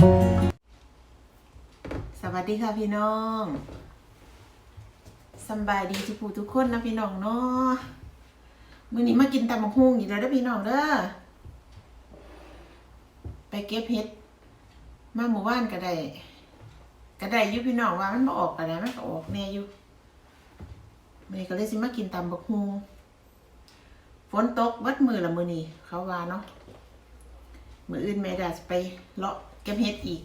สวัสดีค่ะพี่น้องสบายดีทุกผู้ทุกคนนะพี่น้องเนาะมื้อนี้มากินตำบักหุ่งอีกแล้วเด้อพี่น้องเด้อไปเก็บเห็ดมาหมู่บ้านก็ได้ก็ได้อยู่พี่น้องว่ามันบ่ออกก็ได้มันก็ออกแน่อยู่มื้อนี้ก็เลยสิมากินตำบักหุ่งฝนตกเบิดมือละมือนี้เขาว่าเนาะมืออื่นแม่ดาไปเลาะ เก็บเห็ดอีก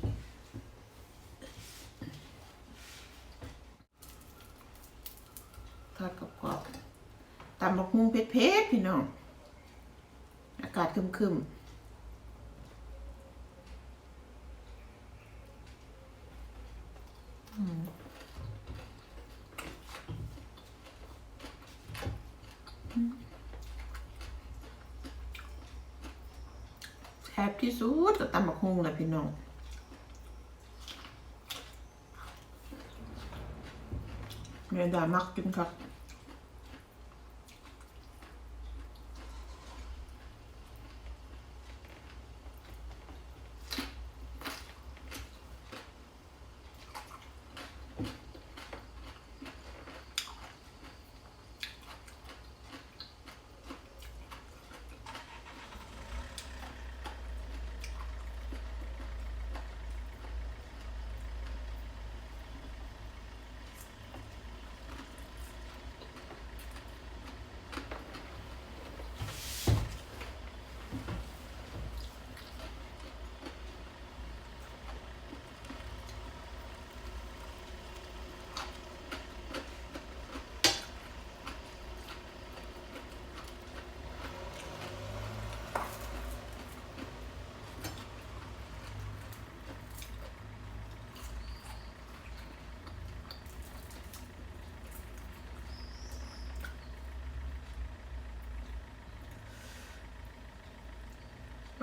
ทอดกรอบๆตำบักฮุ้งเผ็ดๆพี่น้อง อากาศคึมๆอืมแซ่บ ที่สุดก็ตำบักฮุ่งแหละพี่น้องเมดามักกินครับ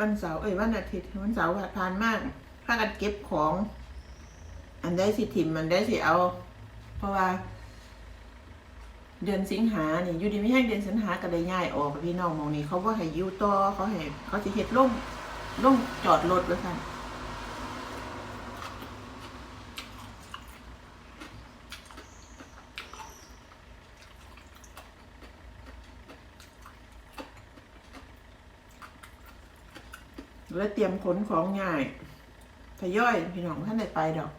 วันเสาร์เอ้ยวันอาทิตย์วันเสาร์ผ่านมากพากันเก็บของ อันได้สิถิ่มมันได้สิเอา เพราะว่า เดือนสิงหาเนี่ยอยู่ดีไม่แห้งเดือนสิงหาก็เลยง่ายออกพี่น้องมองนี้เขาว่าให้ยูต่อเขาให้เขาจะเห็ดล่งล่งจอดรถแล้วค่ะ แล้วเตรียมขนของง่ายทยอยพี่น้องท่านได้ไปดอก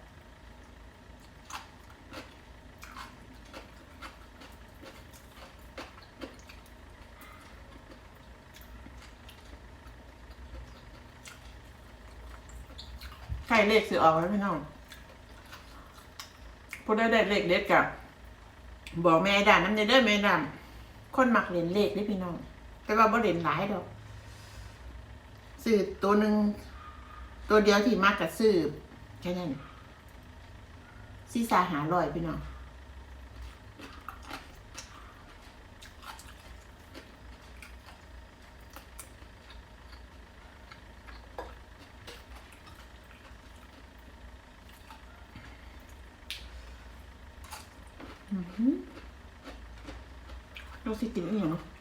ใครเลขซื้อออกไว้พี่น้องพูดได้ได้เลขเด็ดกับบอกแม่ด่าน้ำเด้อแม่ด่าคนมักเรียนเลขเด้พี่น้อง แต่ว่าบ่เรียนหลายดอก ซื้อตัวหนึ่งตัวเดียวที่มากกับซื้อแค่นั้นซีซาหาลอยพี่น้องเราสิกินอีกอย่าง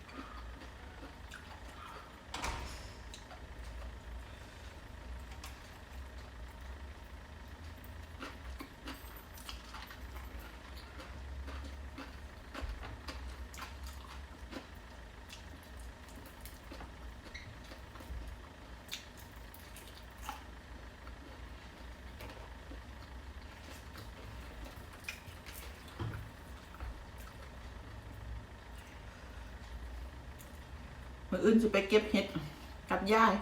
มื่ออื่นจะไปเก็บเห็ดกับย่าย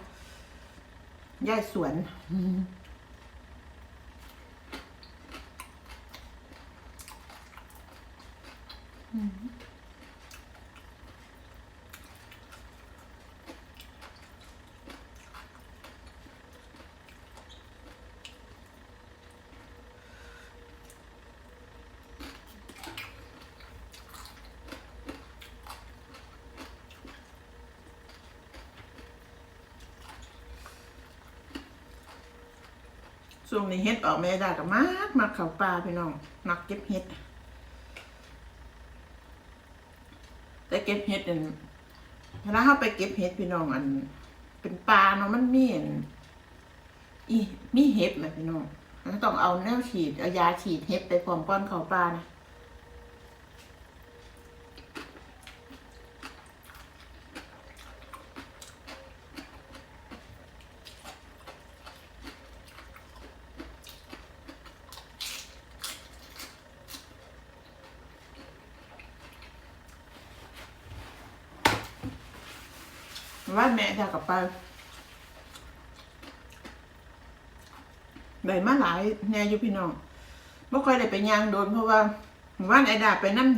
ย่ายสวน ช่วงนี้เฮ็ดออกไม่ได้กับมากมาเขาปลาพี่น้องมักเก็บเฮ็ด แต่เก็บเฮ็ดอันเวลาเขาไปเก็บเฮ็ดพี่น้องอัน เป็นปลาเนาะมันมีอันอีมีเห็บแบบพี่น้องต้องเอาแนวฉีดเอายาฉีดเห็บไปพร้อมป้อนเขาปลานะ ว่าแม่จะกลับไปได้มาหลายแน่อยู่พี่น้องไม่ค่อยได้ไปย่างโดนเพราะว่าหมู่บ้านไอ้ดาไปนั่น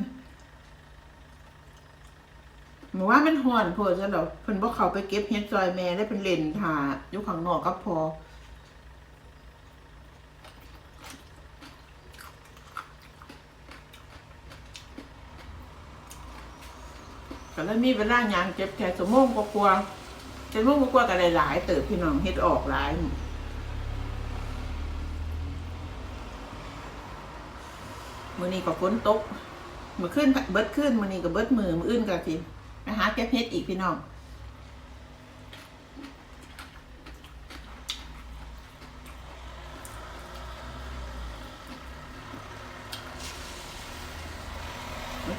หมู่ว่านมันห่อนโพดซะหรอเพิ่นบ่เขาไปเก็บเฮ็ดซอยแม่ได้เป็นเลนหาอยู่ข้างนอกก็พอ ก็เลยมีเวลายางเก็บแค่สมงกกวาๆจะมุ่งกว่ากันหลายๆเติบพี่น้องเฮ็ดออกหลายมือนี้ก็ฝนตกมือขึ้นเบิดขึ้นมือนี้ก็เบิดมือมืออื่นก็สิไปหาเก็บเฮ็ดอีกพี่น้อง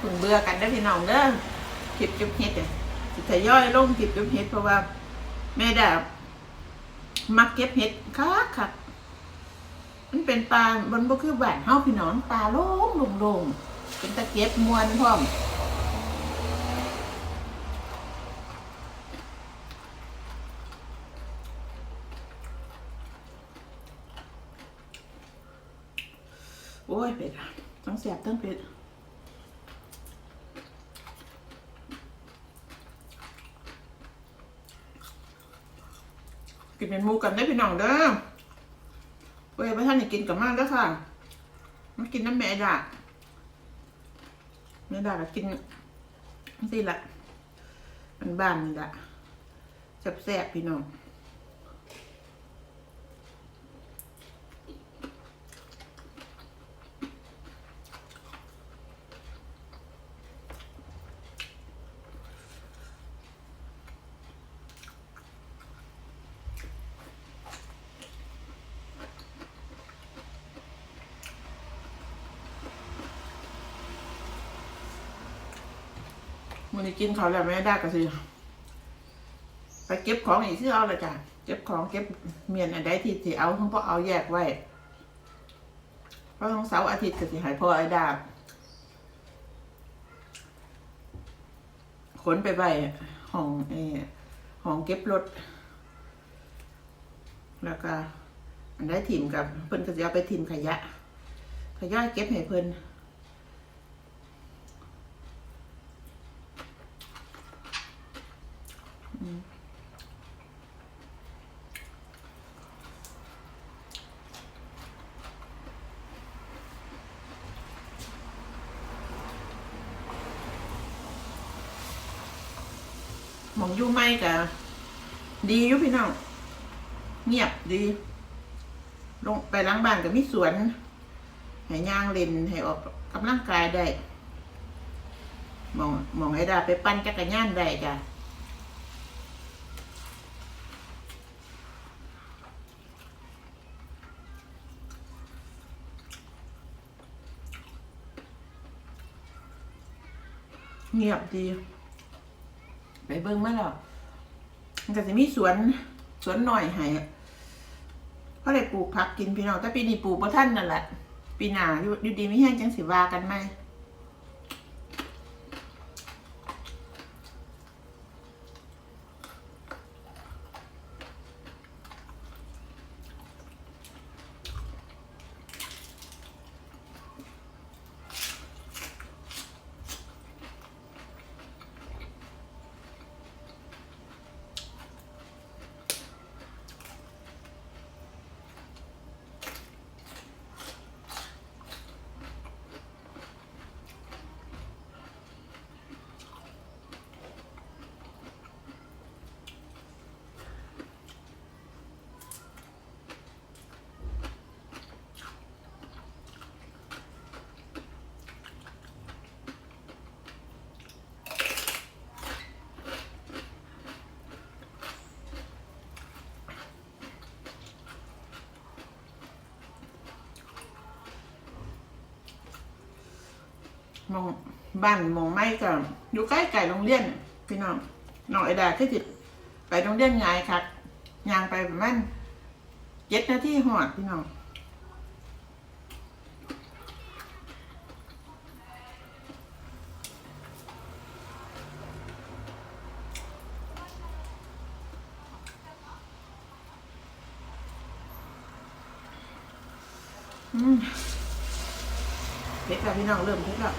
คุณเบื่อกันได้พี่น้องเด้อ คลิปจุบเฮ็ดอะสิทยอยลงคลิปจุบเฮ็ดเพราะว่า แม่ดาบมักเก็บเฮ็ดคักคักมันเป็นปลาบนบ่คือบ้านเฮาพี่น้องปลาโล่งโล่งๆเป็นตะเก็บมวนพร้อมโอ้ยเป็ดอะทั้งแสบทั้งเป็ด กินเป็นหมูกันได้พี่น้องเด้อเว้ยพระท่านอยากกินกับมากเด้ค่ะมากินน้ำแม่ด่าแม่ด่าก็กินสิละมันบ้านนี่ละแซ่บๆพี่น้อง มันนี้กินเขาแล้วแม่ได้ก็สิไปเก็บของอีกที่เอาละจ้ะเก็บของเก็บเมียนอันใดที่ที่เอาทั้งพอเอาแยกไว้เพราะทั้งเสาร์อาทิตย์ก็สิหายพ่อไอ้ดาบขนไปไว้ห้องเออห้องเก็บรถ แล้วก็อันใดถิ่มกับเพิ่นก็จะเอาไปถิ่มขยะขยะเก็บให้เพิ่น หมองยู่ไม่กะดีอยู่พี่น้อง เงียบดี ลงไปล้างบ้านกับมีสวน ให้ย่างเล่นให้ออกกำลังกายได้หมองหมองให้ดาไปปั้นจักรยานได้จ้ะเงียบดี ไปเบิ้งมาแล้วมันก็จะมีสวนสวนหน่อยให้เพราะเลยปลูกผักกินพี่น้องแต่ปีนี้ปลูกบ่ท่านนั่นแหละปีหน้าอยู่ดีไม่แห้งจังสิวากันไหม มองบ้านมองไม่ก็อยู่ใกล้ไก่โรงเรียนพี่น้องน้องไอดาคือติดไปโรงเรียนไงครับยางไปประมาณเจ็ดนาทีหอดพี่น้องอืมเผ็ดแล้วพี่น้องเริ่มเผ็ดแล้ว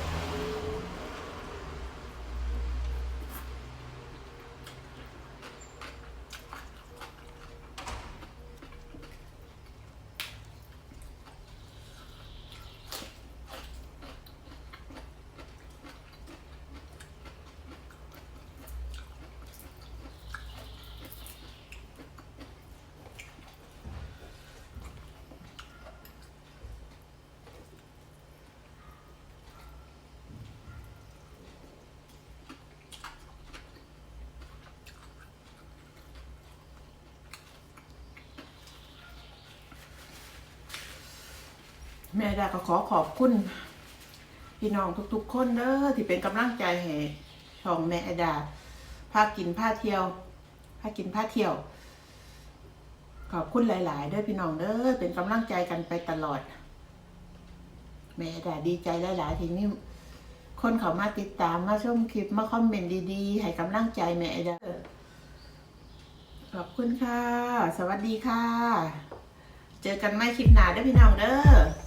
แม่ดาก็ขอขอบคุณพี่น้องทุกๆ คนเด้อที่เป็นกำลังใจให้ช่องแม่ดาพากินพาเที่ยวพากินพาเที่ยว ขอบคุณหลายๆเด้อพี่น้องเด้อเป็นกำลังใจกันไปตลอด แม่ดาดีใจหลายๆทีนี้คนเขามาติดตามมาชมคลิปมาคอมเมนต์ดีๆ ให้กำลังใจแม่ดาขอบคุณค่ะ สวัสดีค่ะ เจอกันไม่คลิปหน้าเด้อพี่น้องเด้อ